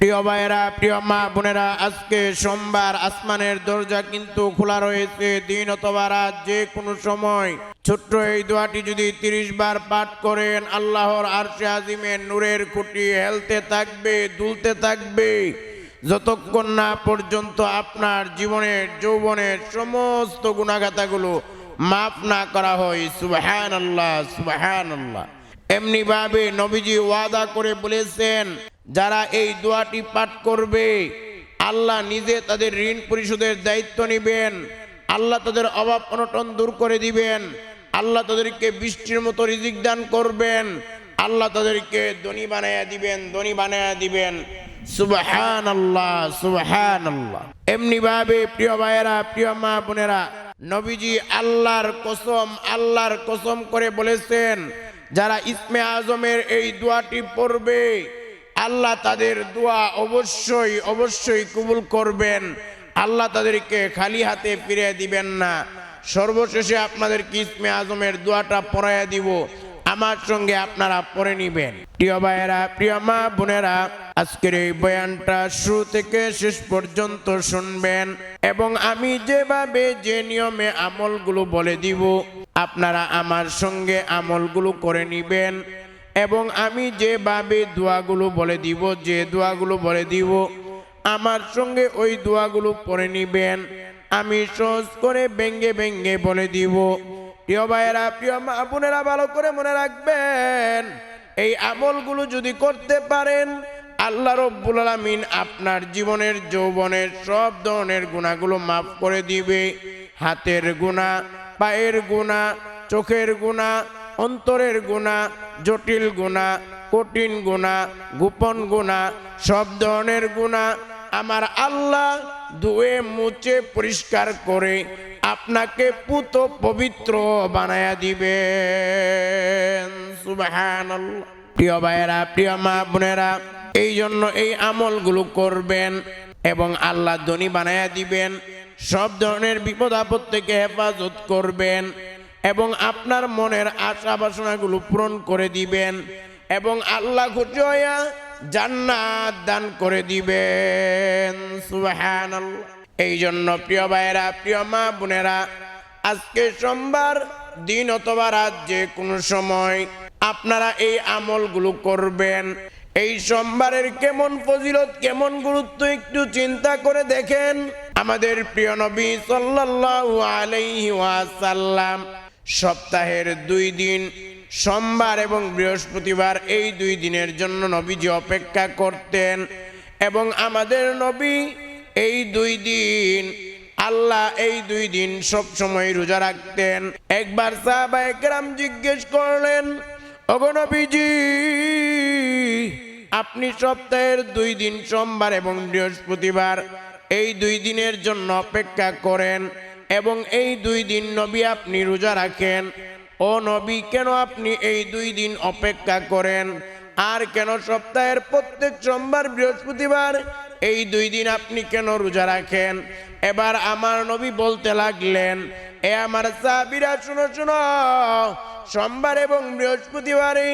প্রিয় ভাইয়েরা, প্রিয় মা বোনেরা, আজকে সোমবার আসমানের দরজা কিন্তু খোলা রয়েছে। দিন অথবা রাত যে কোনো সময়। ছোট্ট এই দোয়াটি যদি তিরিশ বার পাঠ করেন, আল্লাহর আরশে আজিমের নূরের খুঁটি হেলতে থাকবে, দুলতে থাকবে। যতক্ষণ না পর্যন্ত আপনার জীবনের, যৌবনের সমস্ত গুণাগাতাগুলো মাফ না করা হয় সুবাহান আল্লাহ সুবাহান আল্লাহ এমনি ভাবে নবীজি ওয়াদা করে বলেছেন যারা এই দোয়াটি পাঠ করবে, আল্লাহ নিজে তাদের ঋণ পরিশোধের দায়িত্ব নেবেন। আল্লাহ তাদের অভাব অনটন দূর করে দিবেন। আল্লাহ তাদেরকে বৃষ্টির মতো রিজিক দান করবেন। আল্লাহ তাদেরকে ধনী বানায়া দিবেন, ধনী বানায়া দিবেন। সুবহান আল্লাহ সুবহান আল্লাহ এমনি ভাবে প্রিয় ভাইয়েরা, প্রিয় মা বোনেরা, নবীজি আল্লাহর কসম আল্লাহর কসম করে বলেছেন, যারা ইসমে আজমের এই দোয়াটি পড়বে আল্লাহ তাদের দোয়া অবশ্যই অবশ্যই কবুল করবেন। আল্লাহ তাদেরকে খালি হাতে ফিরে দিবেন না। সর্বশেষে আপনাদের ইসমে আজমের দোয়াটা পড়াইয়া দিব। আমার সঙ্গে আপনারা পড়ে নিবেন। প্রিয় ভাইয়েরা, প্রিয় মা বোনেরা, আজকের এই বয়ানটা শুরু থেকে শেষ পর্যন্ত শুনবেন এবং আমি যেভাবে যে নিয়মে আমলগুলো বলে দিব, আপনারা আমার সঙ্গে আমলগুলো করে নিবেন। এবং আমি যেভাবে দোয়াগুলো বলে দিব, যে দোয়াগুলো বলে দিব, আমার সঙ্গে ওই দোয়াগুলো পড়ে নিবেন। আমি সহজ করে ব্যঙ্গে ব্যঙ্গে বলে দিব। প্রিয় ভাইয়েরা, প্রিয় মা বোনেরা, ভালো করে মনে রাখবেন, এই আমলগুলো যদি করতে পারেন, আল্লাহ রব্বুল আলমিন আপনার জীবনের, যৌবনের সব ধরনের গুণাগুলো মাফ করে দিবে। হাতের গুণা, পায়ের গুণা, চোখের গুণা অন্তরের গুণা, জটিল গুণা, কঠিন গুণা, গোপন গুণা, সব ধরনের গুণা আমার আল্লাহ ধুয়ে মুছে পরিষ্কার করে আপনাকে পুত পবিত্র বানায়া দিবেন। প্রিয় ভাইয়েরা, প্রিয় মা বোনেরা, এই জন্য এই আমলগুলো করবেন এবং আল্লাহ ধনী বানায়া দিবেন। সব ধরনের বিপদ আপদ থেকে হেফাজত করবেন। এবং আপনার মনের আশা বাসনাগুলো পূরণ করে দিবেন এবং আল্লাহ খুশি জান্নাত দান করে দিবেন। সুবহানাল্লাহ। এই জন্য প্রিয় ভাইয়েরা, প্রিয় মা বোনেরা, আজকে সোমবার, দিন অথবা রাত যে কোনো সময় আপনারা এই আমলগুলো করবেন। এই সোমবারের কেমন ফজিলত, কেমন গুরুত্ব একটু চিন্তা করে দেখেন আমাদের প্রিয় নবী সাল্লাল্লাহু আলাইহি ওয়াসাল্লাম। সপ্তাহের দুই দিন, সোমবার এবং বৃহস্পতিবার এই দুই দিনের জন্য নবীজি অপেক্ষা করতেন এবং আমাদের নবী এই দুই দিন, আল্লাহ এই দুই দিন সব সময় রোজা রাখতেন। একবার সাহাবা একরাম জিজ্ঞেস করলেন অগনবীজি আপনি সপ্তাহের দুই দিন সোমবার এবং বৃহস্পতিবার এই দুই দিনের জন্য অপেক্ষা করেন? এবং এই দুই দিন নবী আপনি রোজা রাখেন। ও নবী, কেন আপনি এই দুই দিন অপেক্ষা করেন? আর কেন সপ্তাহের প্রত্যেক সোমবার, বৃহস্পতিবার এই দুই দিন আপনি কেন রোজা রাখেন? এবার আমার নবী বলতে লাগলেন, এ আমার সাবিরা শুনো শুনো। সোমবার এবং বৃহস্পতিবারে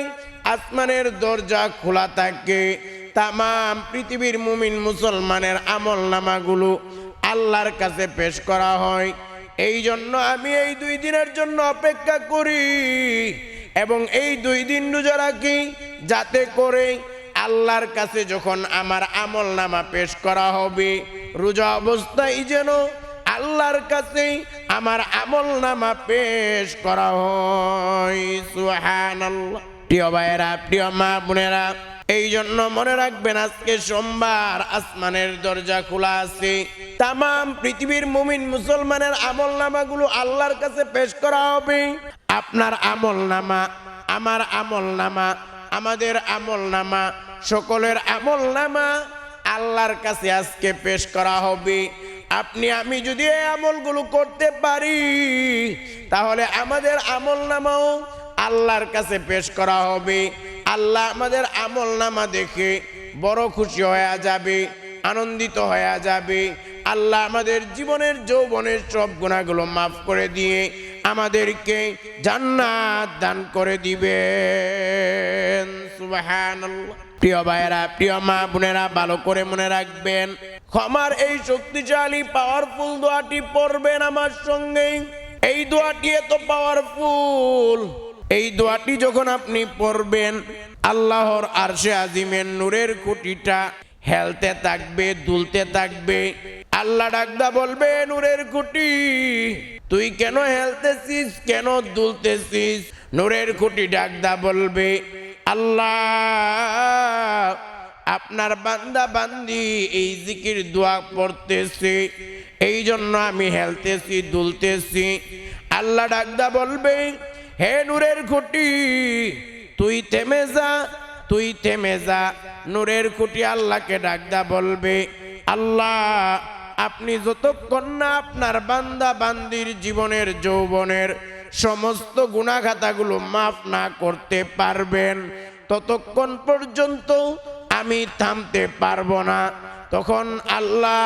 আসমানের দরজা খোলা থাকে। তাম পৃথিবীর মুমিন মুসলমানের আমল নামাগুলো আল্লাহর কাছে পেশ করা হয়। এই জন্য আমি এই দুই দিনের জন্য অপেক্ষা করি। এবং এই দুই দিন রোজা রাখি, যাতে করে আল্লাহর কাছে যখন আমার আমল নামা পেশ করা হবে, রোজা অবস্থায় যেন আল্লাহর কাছে আমার আমল নামা পেশ করা হয়। সুবহানাল্লাহ। প্রিয় ভাইয়েরা, প্রিয় মা বোনেরা এই জন্য মনে রাখবেন আজকে সোমবার আসমানের দরজা খোলা আছে। তাম পৃথিবীর মুমিন মুসলমানের আমল নামাগুলো আল্লাহর কাছে পেশ করা হবে। আপনার আমল নামা আমার আমল নামা আমাদের আমল নামা সকলের আমল নামা আল্লাহর কাছে আজকে পেশ করা হবে। আপনি, আমি যদি এই আমলগুলো করতে পারি, তাহলে আমাদের আমল নামাও আল্লাহর কাছে পেশ করা হবে। আল্লাহ আমাদের আমল নামা দেখে বড় খুশি হয়ে যাবে, আনন্দিত হয়ে যাবে। আল্লাহ আমাদের জীবনের যৌবনের সব গুণাগুলো মাফ করে দিয়ে আমাদেরকে জান্নাত দান করে দিবেন। সুবহানাল্লাহ। প্রিয় ভাইয়েরা, প্রিয় মা বোনেরা, ভালো করে মনে রাখবেন, ক্ষমার এই শক্তিশালী পাওয়ারফুল দোয়াটি পড়বেন আমার সঙ্গে এই দোয়াটি এত পাওয়ারফুল এই দোয়াটি যখন আপনি পড়বেন, আল্লাহর আরশে আজিমের নূরের কুটিটা হেলতে থাকবে, দুলতে থাকবে। আল্লাহ ডাকদা বলবে, নূরের কুটি তুই কেন হেলতেছিস, কেন দুলতেছিস? নূরের খুঁটি ডাকদা বলবে, আল্লাহ, আপনার বান্দা বান্দি এই জিকির দোয়া পড়তেছে এই জন্য আমি হেলতেছি, দুলতেছি। আল্লাহ ডাকদা বলবে হে নূরের খুঁটি, তুই থেমে যা, তুই থেমে যা। নূরের খুঁটি আল্লাহকে ডাকদা বলবে, আল্লাহ, আপনি যতক্ষণ না আপনার বান্দা বান্দির জীবনের, যৌবনের সমস্ত গুণাখাতাগুলো মাফ না করতে পারবেন, ততক্ষণ পর্যন্ত আমি থামতে পারব না। তখন আল্লাহ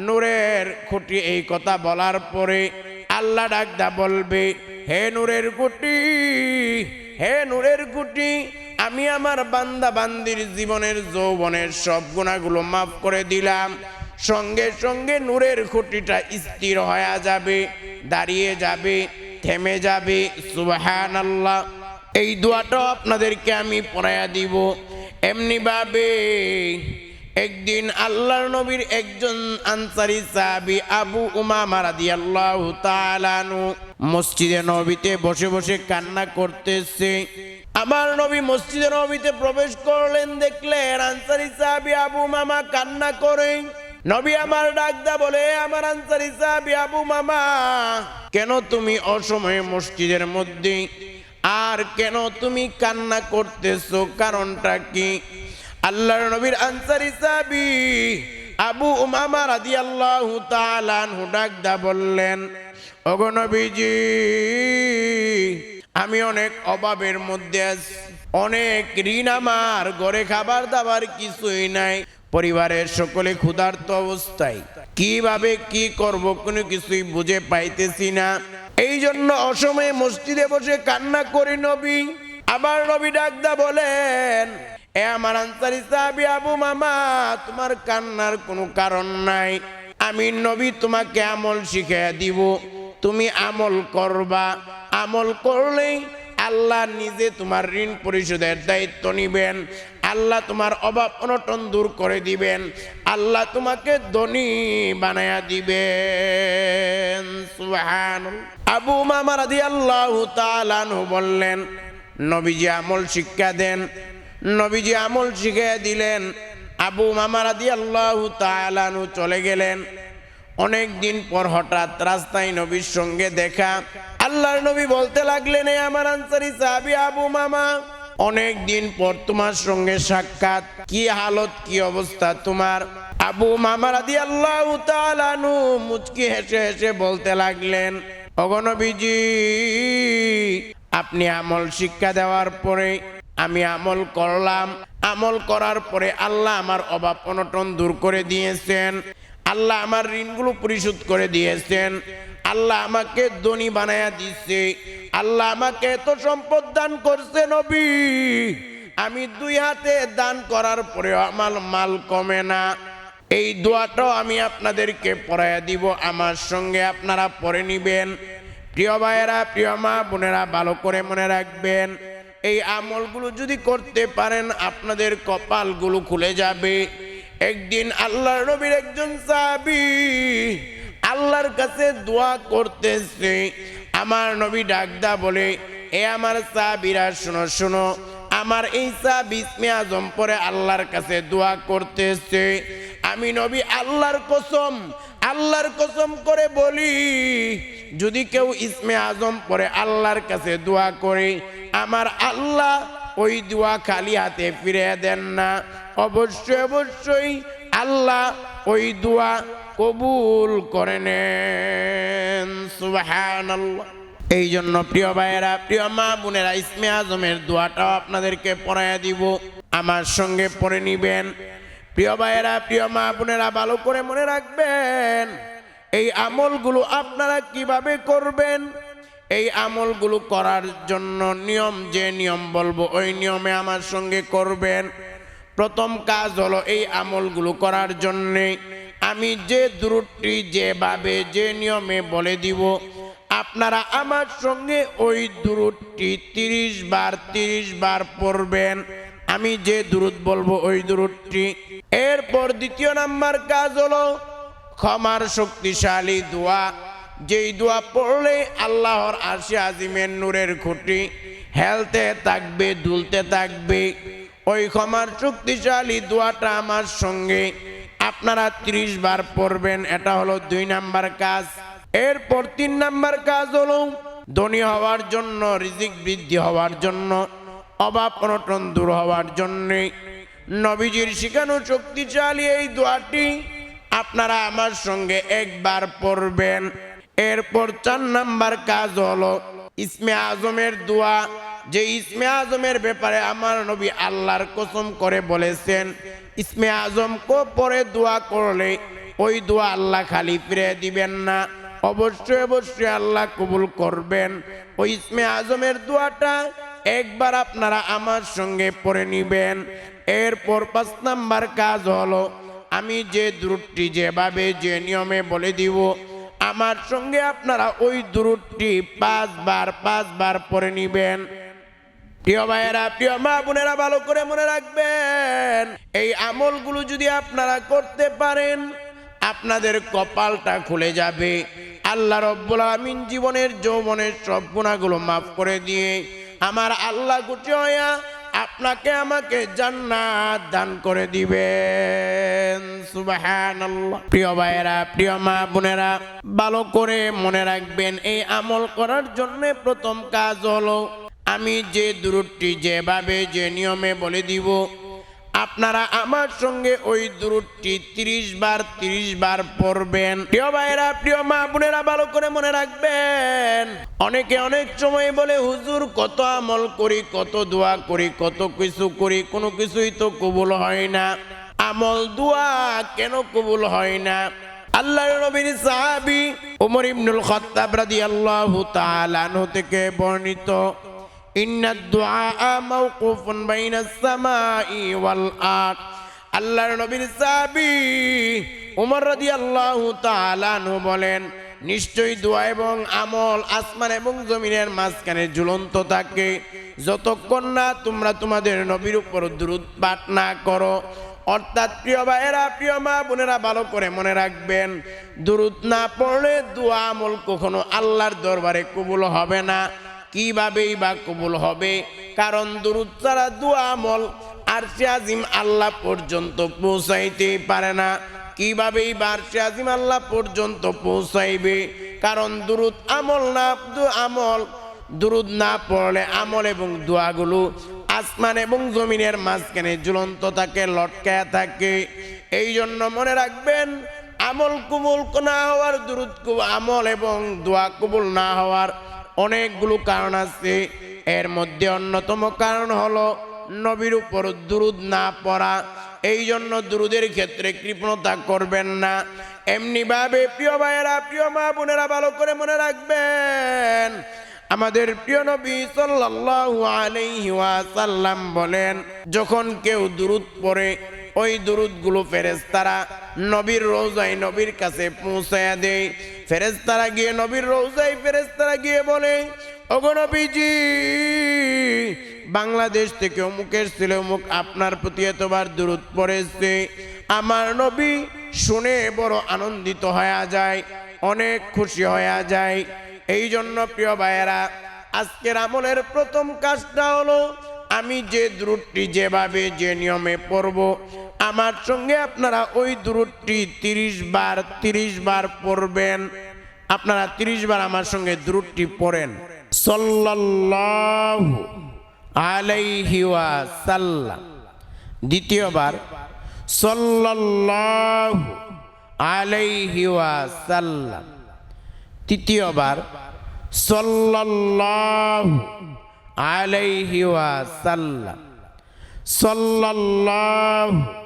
নূরের খুঁটি এই কথা বলার পরে আল্লাহ ডাকদা বলবে, হে নূরের কুটি, হে নূরের কুটি, আমি আমার বান্দা বান্দির জীবনের যৌবনের সব গুণাগুলো মাফ করে দিলাম। সঙ্গে সঙ্গে নূরের খুঁটিটা স্থির হয়ে যাবে, দাঁড়িয়ে যাবে, থেমে যাবে। সুবাহান আল্লাহ এই দোয়াটাও আপনাদেরকে আমি পড়াইয়া দিব। এমনি ভাবে একদিন আল্লাহর নবীর একজন আনসারি সাহাবী আবু উমামা রাদিয়াল্লাহু তাআলানু মসজিদে নবীতে বসে বসে কান্না করতেছে। আমার নবী মসজিদে নবীতে প্রবেশ করলেন, দেখলেন আনসারি সাহাবী আবু মামা কান্না করে। নবী আমার ডাকদা বলে আমার আনসারি সাহাবী আবু মামা কেন তুমি অসময়ে মসজিদের মধ্যে? আর কেন তুমি কান্না করতেছো? কারণটা কি? আল্লাহর নবীর আনসারি সাহাবী আবু উমামা রাদিয়াল্লাহু তাআলা আনহু ডাকদা বললেন, ওগো নবীজি, আমি অনেক অভাবের মধ্যে অনেক ঋণ আমার, ঘরে খাবার দাবার কিছুই নাই। পরিবারের সকলে ক্ষুধার্ত অবস্থায়। কীভাবে কি করব কোনো কিছুই বুঝে পাইতেছি না। এই জন্য অসময়ে মসজিদে বসে কান্না করি নবী। আবার নবী ডাকদা বলেন এ আমার আনসারি সাহাবি আবু মামা, তোমার কান্নার কোনো কারণ নাই। আমি নবী তোমাকে আমল শিখিয়ে দিব, তুমি আমল করবা। আমল করলেই আল্লাহ নিজে তোমার ঋণ পরিশোধের দায়িত্ব নিবেন, আল্লাহ তোমার অভাব অনটন দূর করে দিবেন, আল্লাহ তোমাকে ধনী বানায়া দিবেন। আবু মামা রাদি আল্লাহ তালানহু বললেন, নবীজি আমল শিক্ষা দেন নবীজি আমল শিখিয়ে দিলেন। আবু মামা রাদি আল্লাহ তালানহু চলে গেলেন। অনেক দিন পর হঠাৎ রাস্তায় নবীর সঙ্গে দেখা। আল্লাহর নবী বলতে লাগলেন আমার আনসারি সাহাবি আবু মামা, অনেক দিন পর তোমার সঙ্গে সাক্ষাৎ। কি হালত, কি অবস্থা তোমার? আবু মামা রাদি আল্লাহ তালানু মুচকি হেসে হেসে বলতে লাগলেন অগনবীজি আপনি আমল শিক্ষা দেওয়ার পরে আমি আমল করলাম। আমল করার পরে আল্লাহ আমার অভাব অনটন দূর করে দিয়েছেন। আল্লাহ আমার ঋণগুলো পরিশোধ করে দিয়েছেন। আল্লাহ আমাকে ধনী বানায়া দিচ্ছে। আল্লাহ আমাকে এত সম্পদ দান করছে নবী। আমি দুই হাতে দান করার পরেও আমার মাল কমে না। এই দোয়াটাও আমি আপনাদেরকে পড়াইয়া দিব। আমার সঙ্গে আপনারা পড়ে নিবেন। প্রিয় ভাইয়েরা, প্রিয় মা বোনেরা, ভালো করে মনে রাখবেন। এই আমলগুলো যদি করতে পারেন, আপনাদের কপালগুলো খুলে যাবে। একদিন আল্লাহর নবীর একজন সাহাবী আল্লাহর কাছে দোয়া করতেছে। আমার নবী ডাকদা বলে, এ আমার সাহাবীরা, শোনো শোনো, আমার এই সাহাবী ইসমে আজম পরে আল্লাহর কাছে দোয়া করতেছে। আমি নবী আল্লাহর কসম আল্লাহর কসম করে বলি, যদি কেউ ইসমে আজম পরে আল্লাহর কাছে দোয়া করে আমার আল্লাহ ওই দোয়া খালি হাতে ফিরে দেন না। অবশ্যই অবশ্যই আল্লাহ ওই দোয়া কবুল করে নেন। সুবহানাল্লাহ। এই জন্য প্রিয় ভাইয়েরা, প্রিয় মা বোনেরা, ইসমে আজমের দোয়াটাও আপনাদেরকে পড়াইয়া দিব। আমার সঙ্গে পড়ে নিবেন। প্রিয় ভাইয়েরা, প্রিয় মা বোনেরা, ভালো করে মনে রাখবেন, এই আমলগুলো আপনারা কীভাবে করবেন? এই আমলগুলো করার জন্য নিয়ম যে নিয়ম বলব, ওই নিয়মে আমার সঙ্গে করবেন। প্রথম কাজ হলো এই আমলগুলো করার জন্যে আমি যে দূরটি যেভাবে যে নিয়মে বলে দিব, আপনারা আমার সঙ্গে ওই দূরটি তিরিশ বার তিরিশ বার পড়বেন। আমি যে দূরত বলব ওই দূরটি এরপর দ্বিতীয় নাম্বার কাজ হলো ক্ষমার শক্তিশালী দোয়া। যেই দোয়া পড়লে আল্লাহর আশি আজিমের নূরের খুঁটি, হেলতে থাকবে, দুলতে থাকবে, ওই ক্ষমার শক্তিশালী দোয়াটা আমার সঙ্গে আপনারা ত্রিশ বার পড়বেন, এটা হলো দুই নাম্বার কাজ। এরপর তিন নাম্বার কাজ হলো ধনী হওয়ার জন্য, রিজিক বৃদ্ধি হওয়ার জন্য, অভাব অনটন দূর হওয়ার জন্যে। নবীজির শিখানো শক্তিশালী এই দোয়াটি আপনারা আমার সঙ্গে একবার পড়বেন। এরপর চার নাম্বার কাজ হলো ইসমে আজমের দোয়া। যে ইসমে আজমের ব্যাপারে আমার নবী আল্লাহর কসম করে বলেছেন, ইসমে আজম কো পরে দোয়া করলে ওই দোয়া আল্লাহ খালি ফিরে দিবেন না। অবশ্যই অবশ্যই আল্লাহ কবুল করবেন। ওই ইসমে আজমের দোয়াটা একবার আপনারা আমার সঙ্গে পড়ে নিবেন। এরপর পাঁচ নাম্বার কাজ হলো, আমি যে দূরটি যেভাবে, যে নিয়মে বলে দিব আমার সঙ্গে আপনারা ওই দূরটি পাঁচবার পাঁচবার পরে নিবেন। প্রিয় ভাইয়েরা, প্রিয় মা বোনেরা, ভালো করে মনে রাখবেন, এই আমলগুলো যদি আপনারা করতে পারেন, আপনাদের কপালটা খুলে যাবে। আল্লাহ রব্বুল আমিন জীবনের যৌবনের সব গুণাগুলো মাফ করে দিয়ে আমার আল্লাহ গুটি হইয়া আপনাকে আমাকে জান্নাত দান করে দিবেন। সুবহানাল্লাহ। প্রিয় ভাইয়েরা, প্রিয় মা বোনেরা, ভালো করে মনে রাখবেন, এই আমল করার জন্য প্রথম কাজ হলো, আমি যে দূরটি যেভাবে, যে নিয়মে বলে দিব আপনারা আমার সঙ্গে ওই দূরটি তিরিশ বার তিরিশ বার পড়বেন। প্রিয় ভাইরা প্রিয় মা বোনেরা, ভালো করে মনে রাখবেন। অনেকে অনেক সময় বলে, হুজুর, কত আমল করি, কত দোয়া করি, কত কিছু করি, কোনো কিছুই তো কবুল হয় না। আমল, দোয়া কেন কবুল হয় না? আল্লাহর নবীর সাহাবী ওমর ইবনুল খাত্তাব রাদিয়াল্লাহু তাআলা থেকে বর্ণিত। ইন্নাদ দুআ মাওকুফুন বাইনাস সামাই ওয়াল আরদ। আল্লাহর নবীর সাহাবী ওমর রাদিয়াল্লাহু তাআলা বলেন, নিশ্চয়ই দোয়া এবং আমল আসমান এবং জমিনের মাঝখানে ঝুলন্ত থাকে। যতক্ষণ না তোমরা তোমাদের নবীর উপর দ্রুত পাঠ না করো, অর্থাৎ প্রিয় ভাইয়েরা, প্রিয় মা বোনেরা, ভালো করে মনে রাখবেন, দুরুদ না পড়লে দোয়া আমল কখনো আল্লাহর দরবারে কবুল হবে না। কিভাবেই বা কবুল হবে? কারণ ছাড়া দোয়া আমল আর আজিম আল্লাহ পর্যন্ত পৌঁছাইতে পারে না। কিভাবেই বার্ষে আজিম আল্লাহ পর্যন্ত পৌঁছাইবে? কারণ দুরুদ আমল না আমল, দুরুদ না পড়লে আমল এবং দোয়াগুলো আসমান এবং জমিনের মাঝখানে ঝুলন্ত থাকে, লটকায়া থাকে। এই জন্য মনে রাখবেন, আমল কুবুল না হওয়ার, দুরুদ আমল এবং দোয়া কবুল না হওয়ার অনেকগুলো কারণ আছে। এর মধ্যে অন্যতম কারণ হলো নবীর উপর দুরুদ না পড়া। এই জন্য দুরুদের ক্ষেত্রে কৃপণতা করবেন না। এমনি ভাবে প্রিয় ভাইয়েরা, প্রিয় মা বোনেরা, ভালো করে মনে রাখবেন, আমাদের প্রিয় নবী সাল্লাল্লাহু আলাইহি ওয়াসাল্লাম বলেন, যখন কেউ দুরুদ পড়ে ওই দুরুদগুলো ফেরেশতারা নবীর রোজায় নবীর কাছে পৌঁছায়া দেয়। ফেরেশতারা গিয়ে নবীর রোজায় ফেরেশতারা গিয়ে বলে, ওগো নবীজি, বাংলাদেশ থেকে অমুকের ছিল অমুক আপনার প্রতি এতবার দূরত পড়েছে আমার নবী শুনে বড় আনন্দিত হয়ে যায়, অনেক খুশি হয়ে যায়। এই জন্য প্রিয় ভাইয়েরা, আজকের আমলের প্রথম কাজটা হলো, আমি যে দূরটি যেভাবে, যে নিয়মে পড়ব আমার সঙ্গে আপনারা ওই দূরটি তিরিশ বার তিরিশ বার পড়বেন। আপনারা তিরিশ বার আমার সঙ্গে দূরটি পড়েন। সাল্লাল্লাহু আলাইহি ওয়াসাল্লাম। দ্বিতীয়বার, সাল্লাল্লাহু আলাইহি ওয়াসাল্লাম। তৃতীয়বার, সাল্লাল্লাহু আলাইহি ওয়াসাল্লাম। সাল্লাল্লাহু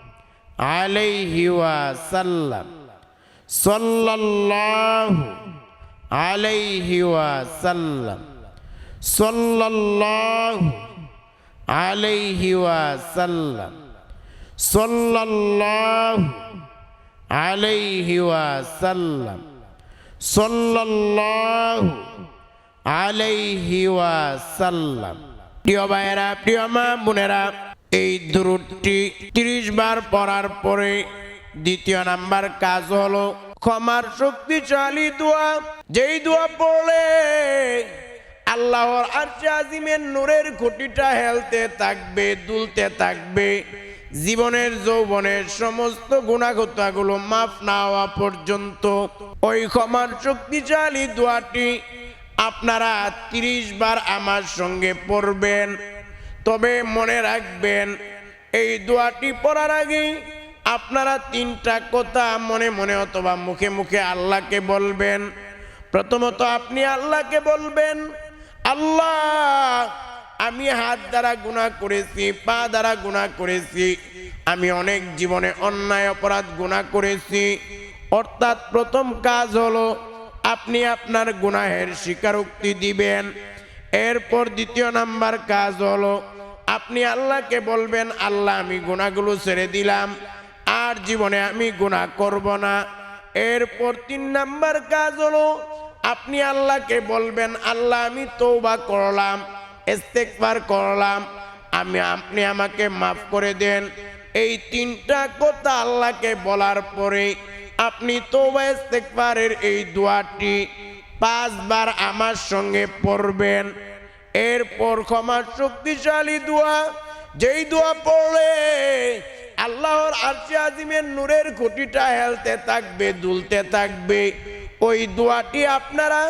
আলাইহি ওয়াসাল্লাম। সাল্লাল্লাহু আলাইহি ওয়াসাল্লাম। সাল্লাল্লাহু আলাইহি ওয়াসাল্লাম। সাল্লাল্লাহু আলাইহি ওয়াসাল্লাম। সাল্লাল্লাহু আলাইহি ওয়াসাল্লাম। প্রিয় ভাইয়েরা, প্রিয় মা, বোনেরা এই দূরটি তিরিশ বার পড়ার পরে দ্বিতীয় নাম্বার কাজ হলো ক্ষমার শক্তিশালী দোয়া। যেই দোয়া পড়লে আল্লাহর আরশে আজিমের নূরের খুঁটিটা হেলতে থাকবে, দুলতে থাকবে। জীবনের, যৌবনের সমস্ত গুণাগতাগুলো মাফ না হওয়া পর্যন্ত ওই ক্ষমার শক্তিশালী দোয়াটি আপনারা তিরিশ বার আমার সঙ্গে পড়বেন। তবে মনে রাখবেন, এই দোয়াটি পড়ার আগে আপনারা তিনটা কথা মনে মনে অথবা মুখে মুখে আল্লাহকে বলবেন। প্রথমত আপনি আল্লাহকে বলবেন, আল্লাহ, আমি হাত দ্বারা গুণা করেছি, পা দ্বারা গুণা করেছি, আমি অনেক জীবনে অন্যায় অপরাধ গুণা করেছি। অর্থাৎ প্রথম কাজ হলো, আপনি আপনার গুনাহের স্বীকারোক্তি দিবেন। এরপর দ্বিতীয় নাম্বার কাজ হলো আপনি আল্লাহকে বলবেন, আল্লাহ, আমি গুণাগুলো ছেড়ে দিলাম, আর জীবনে আমি গুণা করব না। এরপর তিন নাম্বার কাজ হলো, আপনি আল্লাহকে বলবেন, আল্লাহ, আমি তৌবা করলাম ইস্তেকবার করলাম, আমি, আপনি আমাকে মাফ করে দেন। এই তিনটা কথা আল্লাহকে বলার পরে আপনি তৌবা ইস্তেকবারের এই দোয়াটি পাঁচবার আমার সঙ্গে পড়বেন। এরপর ক্ষমার শক্তিশালী দোয়া, যেই দোয়া পড়লে আল্লাহর আরশে আজিমের নূরের খুঁটিটা হেলতে থাকবে, দুলতে থাকবে। ওই দোয়াটি আপনারা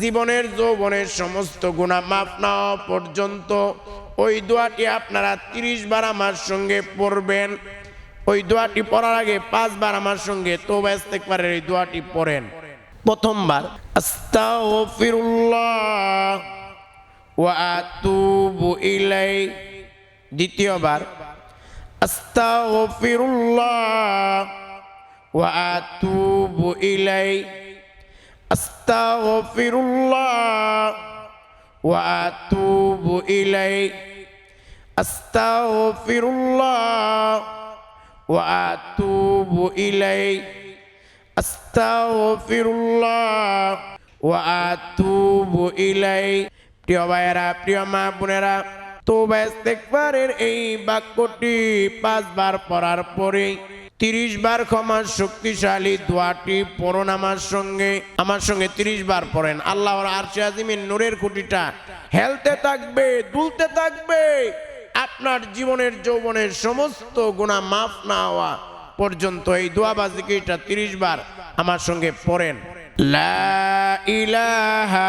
জীবনের যৌবনের সমস্ত গুণা মাফ না পর্যন্ত। ওই দোয়াটি আপনারা তিরিশ বার আমার সঙ্গে পড়বেন। ওই দোয়াটি পড়ার আগে পাঁচবার আমার সঙ্গে ইস্তেকবারের এই দোয়াটি পড়েন। প্রথমবার, আস্তাগফিরুল্লাহ। ওয়া আতুবু ইলাই। দ্বিতীয়বার, আস্তাগফিরুল্লাহ। ওয়া আতুবু ইলাই। আস্তাগফিরুল্লাহ। ওয়া আতুবু ইলাই। আস্তাগফিরুল্লাহ। ওয়া আতুবু ইলাই। আস্তাগফিরুল্লাহ। ওয়া আতুবু ইলাই। প্রিয় ভাইয়েরা, প্রিয় মা বোনেরা তোবা ইস্তেগফারের এই বাক্যটি পাঁচবার পড়ার পরে তিরিশ বার ক্ষমার শক্তিশালী দোয়াটি পড়ুন আমার সঙ্গে। আমার সঙ্গে তিরিশ বার পড়েন। আল্লাহর আরশে আজিমের নূরের খুঁটিটা হেলতে থাকবে, দুলতে থাকবে। আপনার জীবনের যৌবনের সমস্ত গুণা মাফ না হওয়া পর্যন্ত এই দোয়া বা জিকিরটা তিরিশ বার আমার সঙ্গে পড়েন। লা ইলাহা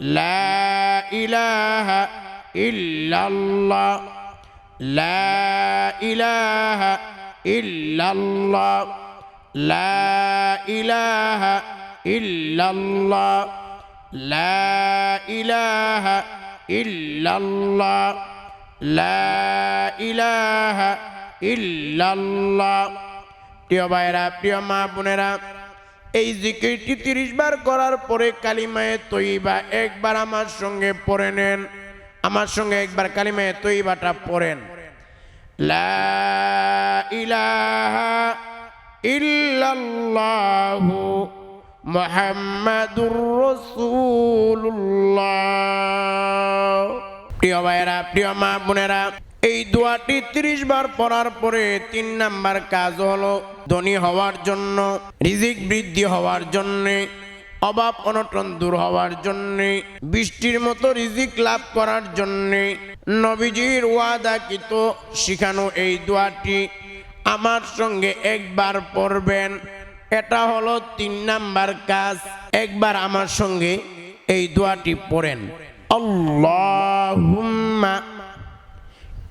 لا إله إلا الله لا إله إلا الله لا إله إلا الله لا إله إلا الله لا إله إلا الله প্রিয় ভাইরা প্রিয় মা বোনেরা এই জিকিরটি তিরিশ বার করার পরে কালিমায়ে তৈবা একবার আমার সঙ্গে পড়ে নেন। আমার সঙ্গে একবার কালিমায়ে তৈবাটা পড়েন। লা ইলাহা মুহাম্মাদুর রাসূলুল্লাহ। প্রিয় ভাইয়েরা, প্রিয় মা বোনেরা এই দোয়াটি ত্রিশ বার পড়ার পরে তিন নাম্বার কাজ হলো ধনী হওয়ার জন্য, রিজিক বৃদ্ধি হওয়ার জন্যে, অভাব অনটন দূর হওয়ার জন্যে, বৃষ্টির মতো রিজিক লাভ করার জন্যে, নবীজির ওয়াদাকিত শিখানো এই দোয়াটি আমার সঙ্গে একবার পড়বেন। এটা হলো তিন নাম্বার কাজ, একবার আমার সঙ্গে এই দোয়াটি পড়েন। আল্লাহুম্মা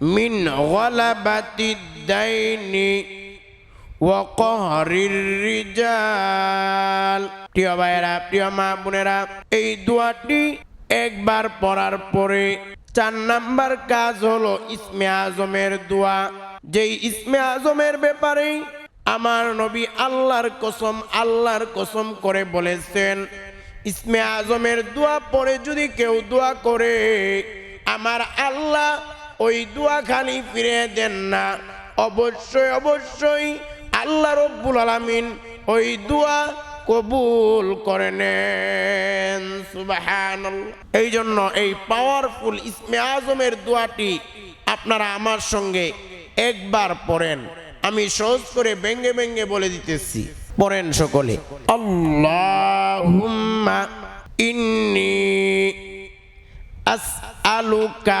গলাবাতিদ দাইনি ওয়া কহরির রিজাল। প্রিয় ভাইয়েরা, প্রিয় মা বোনেরা, এই দোয়াটি একবার পড়ার পরে চার নাম্বার কাজ হলো ইসমে আজমের দোয়া। যেই ইসমে আজমের ব্যাপারে আমার নবী আল্লাহর কসম আল্লাহর কসম করে বলেছেন, ইসমে আজমের দোয়া পরে যদি কেউ দোয়া করে, আমার আল্লাহ ওই দোয়া খালি ফিরে দেন না। অবশ্যই অবশ্যই আল্লাহ রব্বুল আলামিন ওই দোয়া কবুল করে নেন। এই জন্য এই পাওয়ারফুল ইসমে আজমের দোয়াটি আপনারা আমার সঙ্গে একবার পড়েন। আমি সহজ করে ব্যঙ্গে ব্যঙ্গে বলে দিতেছি। পড়েন সকলে। আল্লাহুম্মা ইন্নি আসআলুকা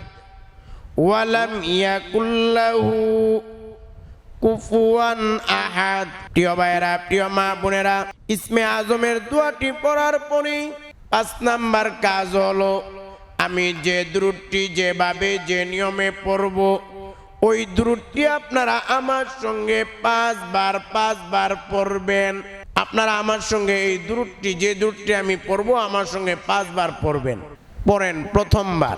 ওয়ালাম ইয়াকুল্লাহু কুফুয়ান আহাদ। প্রিয় ভাইয়েরা, প্রিয় মা বোনেরা, ইসমে আজমের দোয়াটি পড়ার পরে পাঁচ নাম্বার কাজ হলো, আমি যে দ্রুটটি যেভাবে যে নিয়মে পড়ব, ওই দ্রুটটি আপনারা আমার সঙ্গে পাঁচবার পাঁচবার পড়বেন। আপনারা আমার সঙ্গে এই দ্রুটটি যে দ্রুটটি আমি পড়ব, আমার সঙ্গে পাঁচবার পড়বেন। পড়েন প্রথমবার।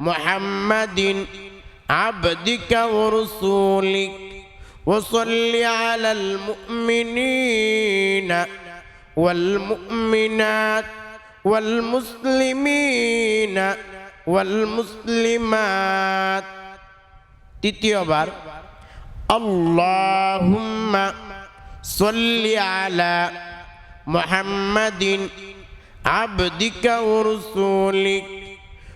محمد عبدك ورسولك وصل على المؤمنين والمؤمنات والمسلمين والمسلمات তৃতীয়বার আল্লাহুম্মা صل على محمد عبدك ورسولك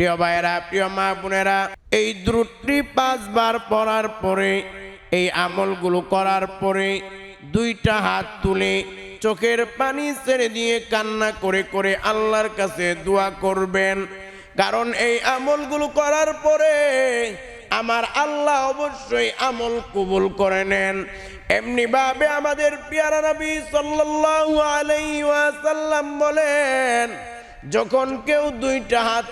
প্রিয় ভাইয়েরা, প্রিয় মা বোনেরা, এই দ্রুটটি পাঁচবার পড়ার পরে, এই আমলগুলো করার পরে দুইটা হাত তুলে চোখের পানি ছেড়ে দিয়ে কান্না করে করে আল্লাহর কাছে দোয়া করবেন। কারণ এই আমলগুলো করার পরে আমার আল্লাহ অবশ্যই আমল কবুল করে নেন। এমনি ভাবে আমাদের পিয়ারা নবী সাল্লাল্লাহু আলাইহি ওয়াসাল্লাম বলেন, যখন কেউ দুইটা হাত